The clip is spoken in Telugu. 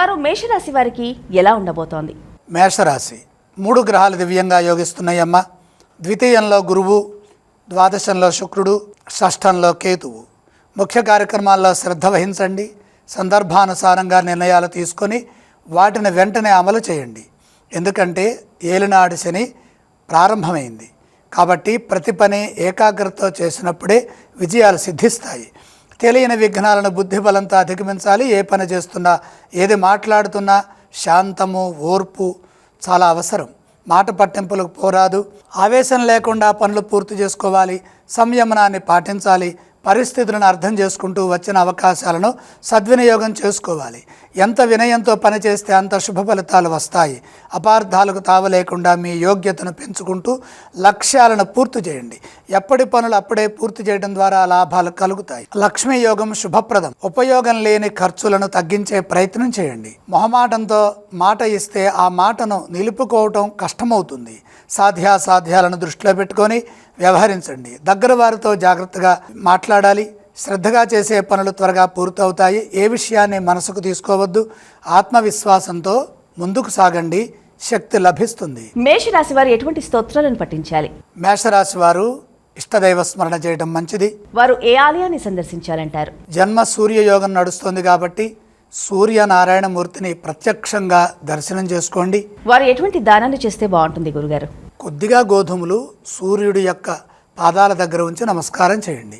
శనివారం మేషరాశి వారికి ఎలా ఉండబోతోంది? మేషరాశి. మూడు గ్రహాలు దివ్యంగా యోగిస్తున్నాయమ్మ. ద్వితీయంలో గురువు ద్వాదశంలో శుక్రుడు షష్ఠంలో కేతువు. ముఖ్య కార్యక్రమాల్లో శ్రద్ధ వహించండి. సందర్భానుసారంగా నిర్ణయాలు తీసుకొని వాటిని వెంటనే అమలు చేయండి. ఎందుకంటే ఏలినాడు శని ప్రారంభమైంది. కాబట్టి ప్రతి పని ఏకాగ్రతతో చేసినప్పుడే విజయాలు సిద్ధిస్తాయి. తెలియని విఘ్నాలను బుద్ధిబలంతో అధిగమించాలి. ఏ పని చేస్తున్నా ఏది మాట్లాడుతున్నా శాంతము ఓర్పు చాలా అవసరం. మాట పట్టింపులకు పోరాదు. ఆవేశం లేకుండా పనులు పూర్తి చేసుకోవాలి. సంయమనాన్ని పాటించాలి. పరిస్థితులను అర్థం చేసుకుంటూ వచ్చిన అవకాశాలను సద్వినియోగం చేసుకోవాలి. ఎంత వినయంతో పనిచేస్తే అంత శుభ ఫలితాలు వస్తాయి. అపార్థాలకు తావ లేకుండా మీ యోగ్యతను పెంచుకుంటూ లక్ష్యాలను పూర్తి చేయండి. ఎప్పటి పనులు అప్పుడే పూర్తి చేయడం ద్వారా లాభాలు కలుగుతాయి. లక్ష్మీ యోగం శుభప్రదం. ఉపయోగం లేని ఖర్చులను తగ్గించే ప్రయత్నం చేయండి. మొహమాటంతో మాట ఇస్తే ఆ మాటను నిలుపుకోవటం కష్టమవుతుంది. సాధ్యాసాధ్యాలను దృష్టిలో పెట్టుకొని వ్యవహరించండి. దగ్గర వారితో జాగ్రత్తగా మాట్లాడాలి. శ్రద్ధగా చేసే పనులు త్వరగా పూర్తవుతాయి. ఏ విషయాన్ని మనసుకు తీసుకోవద్దు. ఆత్మవిశ్వాసంతో ముందుకు సాగండి. శక్తి లభిస్తుంది. మేషరాశి వారు ఎటువంటి స్తోత్రాలను పఠించాలి? మేషరాశి వారు ఇష్టదైవ స్మరణ చేయడం మంచిది. వారు ఏ ఆలయాన్ని సందర్శించాలంటారు? జన్మ సూర్యయోగం నడుస్తుంది కాబట్టి సూర్యనారాయణమూర్తిని ప్రత్యక్షంగా దర్శనం చేసుకోండి. వారు ఎటువంటి దానాలు చేస్తే బాగుంటుంది గురుగారు? కొద్దిగా గోధుమలు సూర్యుడి యొక్క పాదాల దగ్గర ఉంచి నమస్కారం చేయండి.